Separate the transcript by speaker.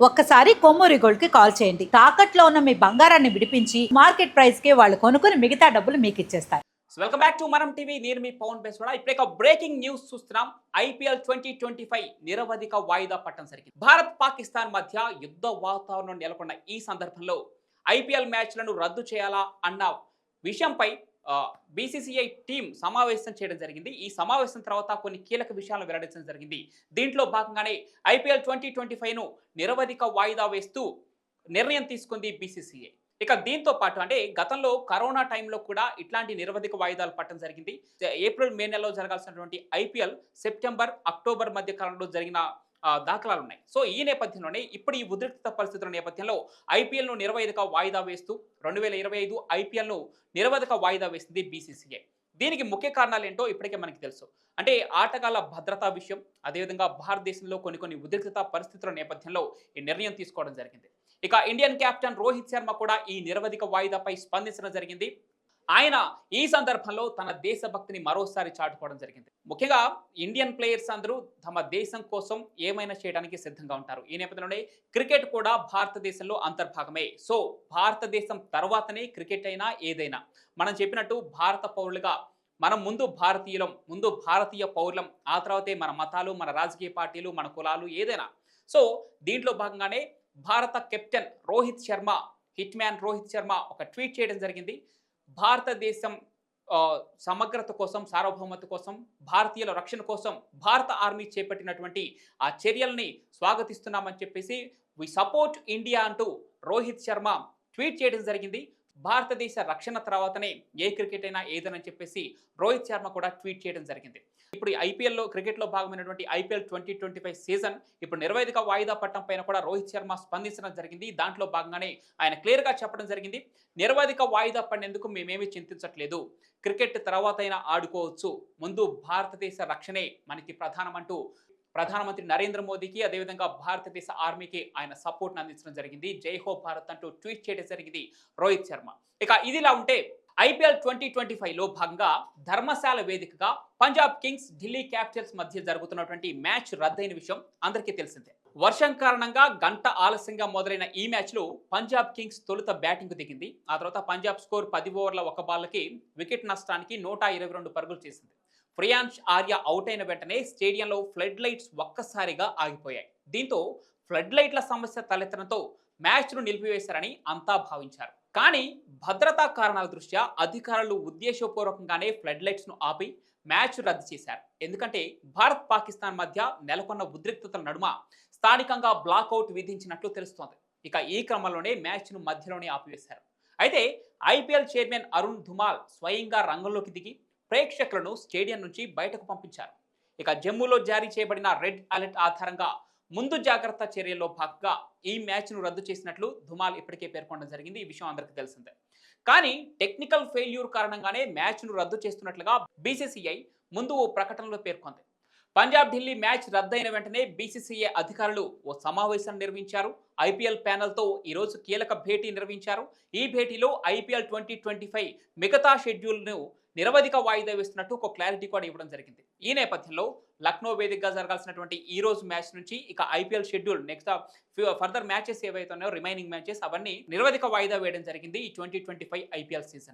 Speaker 1: ఒక్కసారి కొమ్మూరి గోల్డ్కి కాల్ చేయండి. తాకట్లో ఉన్న మీ బంగారాన్ని విడిపించి మార్కెట్ ప్రైస్కి వాళ్ళు కొనుక్కుని మిగతా డబ్బులు మీకు ఇచ్చేస్తారు.
Speaker 2: వెల్కమ్ బ్యాక్ టు మనం టీవీ నేను మీ పవన్ కూడా. ఇప్పుడు ఒక బ్రేకింగ్ న్యూస్ చూస్తున్నాం. ఐపీఎల్ ట్వంటీ ట్వంటీ ఫైవ్ నిరవధిక వాయిదా పట్టడం జరిగింది. భారత్ పాకిస్తాన్ మధ్య యుద్ధ వాతావరణం నెలకొన్న ఈ సందర్భంలో ఐపీఎల్ మ్యాచ్లను రద్దు చేయాలా అన్న విషయంపై బీసీసీఐ టీం సమావేశం చేయడం జరిగింది. ఈ సమావేశం తర్వాత కొన్ని కీలక విషయాలను వెల్లడించడం జరిగింది. దీంట్లో భాగంగానే ఐపీఎల్ ట్వంటీ ట్వంటీ ఫైవ్ను నిరవధిక వాయిదా వేస్తూ నిర్ణయం తీసుకుంది బీసీసీఐ ఇక దీంతో పాటు అంటే గతంలో కరోనా టైంలో కూడా ఇట్లాంటి నిరవధిక వాయిదాలు పట్టడం జరిగింది. ఏప్రిల్ మే నెలలో జరగాల్సినటువంటి ఐపీఎల్ సెప్టెంబర్ అక్టోబర్ మధ్య కాలంలో జరిగిన దాఖలాలు ఉన్నాయి సో ఈ నేపథ్యంలోనే ఇప్పుడు ఈ ఉద్రిక్త పరిస్థితుల నేపథ్యంలో ఐపీఎల్ను నిరవధిక వాయిదా వేస్తూ రెండు వేల ఇరవై ఐదు ఐపీఎల్ను నిరవధిక వాయిదా వేసింది బీసీసీఐ. దీనికి ముఖ్య కారణాలు ఏంటో ఇప్పటికే మనకి తెలుసు. అంటే ఆటగాళ్ళ భద్రతా విషయం అదేవిధంగా భారతదేశంలో కొన్ని కొన్ని ఉద్రిక్తత పరిస్థితుల నేపథ్యంలో ఈ నిర్ణయం తీసుకోవడం జరిగింది. ఇక ఇండియన్ కెప్టెన్ రోహిత్ శర్మ కూడా ఈ నిరవధిక వాయిదాపై స్పందించడం జరిగింది. ఆయన ఈ సందర్భంలో తన దేశభక్తిని మరోసారి చాటుకోవడం జరిగింది. ముఖ్యంగా ఇండియన్ ప్లేయర్స్ అందరూ తమ దేశం కోసం ఏమైనా చేయడానికి సిద్ధంగా ఉంటారు. ఈ నేపథ్యంలోనే క్రికెట్ కూడా భారతదేశంలో అంతర్భాగమే. సో భారతదేశం తర్వాతనే క్రికెట్ అయినా ఏదైనా. మనం చెప్పినట్టు భారత పౌరులుగా మనం ముందు భారతీయులం ముందు భారతీయ పౌరులం ఆ తర్వాతే మన మతాలు మన రాజకీయ పార్టీలు మన కులాలు ఏదైనా. సో దీంట్లో భాగంగానే భారత captain Rohit Sharma hit man Rohit Sharma ఒక ట్వీట్ చేయడం జరిగింది. భారతదేశం ఆ, సమగ్రత కోసం సార్వభౌమత కోసం భారతీయుల రక్షణ కోసం భారత ఆర్మీ చేపట్టినటువంటి ఆ చర్యల్ని స్వాగతిస్తున్నామని చెప్పేసి వి సపోర్ట్ ఇండియా అంటూ రోహిత్ శర్మ ట్వీట్ చేయడం జరిగింది. భారతదేశ రక్షణ తర్వాతనే ఏ క్రికెట్ అయినా ఏదైనా చెప్పేసి రోహిత్ శర్మ కూడా ట్వీట్ చేయడం జరిగింది. ఇప్పుడు ఈ ఐపీఎల్లో క్రికెట్లో భాగమైనటువంటి IPL twenty twenty five season ఇప్పుడు నిర్వైధిక వాయిదా పట్టం పైన కూడా రోహిత్ శర్మ స్పందించడం జరిగింది. దాంట్లో భాగంగానే ఆయన క్లియర్గా చెప్పడం జరిగింది. నిర్వధిక వాయిదా పడినందుకు మేమేమీ చింతించట్లేదు. క్రికెట్ తర్వాత అయినా ఆడుకోవచ్చు. ముందు భారతదేశ రక్షణే మనకి ప్రధానమంటూ ప్రధానమంత్రి నరేంద్ర మోదీకి అదేవిధంగా భారతదేశ ఆర్మీకి ఆయన సపోర్ట్ని అందించడం జరిగింది. జై హో భారత్ అంటూ ట్వీట్ చేయడం జరిగింది రోహిత్ శర్మ. ఇక ఇదిలా ఉంటే ఐపీఎల్ ట్వంటీ ట్వంటీ ఫైవ్లో భాగంగా ధర్మశాల వేదికగా పంజాబ్ కింగ్స్ ఢిల్లీ క్యాపిటల్స్ మధ్య జరుగుతున్నటువంటి మ్యాచ్ రద్దయిన విషయం అందరికీ తెలిసిందే. వర్షం కారణంగా గంట ఆలస్యంగా మొదలైన ఈ మ్యాచ్లో పంజాబ్ కింగ్స్ తొలుత బ్యాటింగ్ దిగింది. ఆ తర్వాత పంజాబ్ స్కోర్ పది ఓవర్ల ఒక బాల్కి వికెట్ నష్టానికి నూట ఇరవై రెండు పరుగులు చేసింది. ప్రియాంష్ ఆర్య అవుట్ అయిన వెంటనే స్టేడియంలో ఫ్లడ్ లైట్స్ ఒక్కసారిగా ఆగిపోయాయి. దీంతో ఫ్లడ్ లైట్ల సమస్య తలెత్తడంతో మ్యాచ్ను నిలిపివేశారని అంతా భావించారు. కానీ భద్రతా కారణాల దృష్ట్యా అధికారులు ఉద్దేశపూర్వకంగానే ఫ్లడ్ లైట్స్ను ఆపి మ్యాచ్ రద్దు చేశారు. ఎందుకంటే భారత్ పాకిస్తాన్ మధ్య నెలకొన్న ఉద్రిక్తతల నడుమ స్థానికంగా బ్లాక్అవుట్ విధించినట్లు తెలుస్తోంది. ఇక ఈ క్రమంలోనే మ్యాచ్ను మధ్యలోనే ఆపివేశారు. అయితే ఐపీఎల్ చైర్మన్ అరుణ్ ధుమాల్ స్వయంగా రంగంలోకి దిగి ప్రేక్షకులను స్టేడియం నుంచి బయటకు పంపించారు. ఇక జమ్మూలో జారీ చేయబడిన రెడ్ అలర్ట్ ఆధారంగా ముందు జాగ్రత్త చర్యల్లో భాగంగా ఈ మ్యాచ్ను రద్దు చేసినట్లు ధుమాల్ ఇప్పటికే పేర్కొనడం జరిగింది. ఈ విషయం అందరికీ తెలిసిందే. కానీ టెక్నికల్ ఫెయిల్యూర్ కారణంగానే మ్యాచ్ను రద్దు చేస్తున్నట్లుగా బీసీసీఐ ముందు ఓ ప్రకటనలో పేర్కొంది. పంజాబ్ ఢిల్లీ మ్యాచ్ రద్దయిన వెంటనే బీసీసీఐ అధికారులు ఓ సమావేశం నిర్వహించారు. ఐపీఎల్ ప్యానెల్తో ఈరోజు కీలక భేటీ నిర్వహించారు. ఈ భేటీలో ఐపీఎల్ ట్వంటీ ట్వంటీ ఫైవ్ మిగతా షెడ్యూల్ను నిరవధిక వాయిదా వేస్తున్నట్టు ఒక క్లారిటీ కూడా ఇవ్వడం జరిగింది. ఈ నేపథ్యంలో లక్నో వేదికగా జరగాల్సినటువంటి ఈ రోజు మ్యాచ్ నుంచి ఇక IPL schedule next further matches ఏవైతే ఉన్నాయో రిమైనింగ్ మ్యాచెస్ అవన్నీ నిరవధిక వాయిదా వేయడం జరిగింది ఈ twenty twenty five IPL season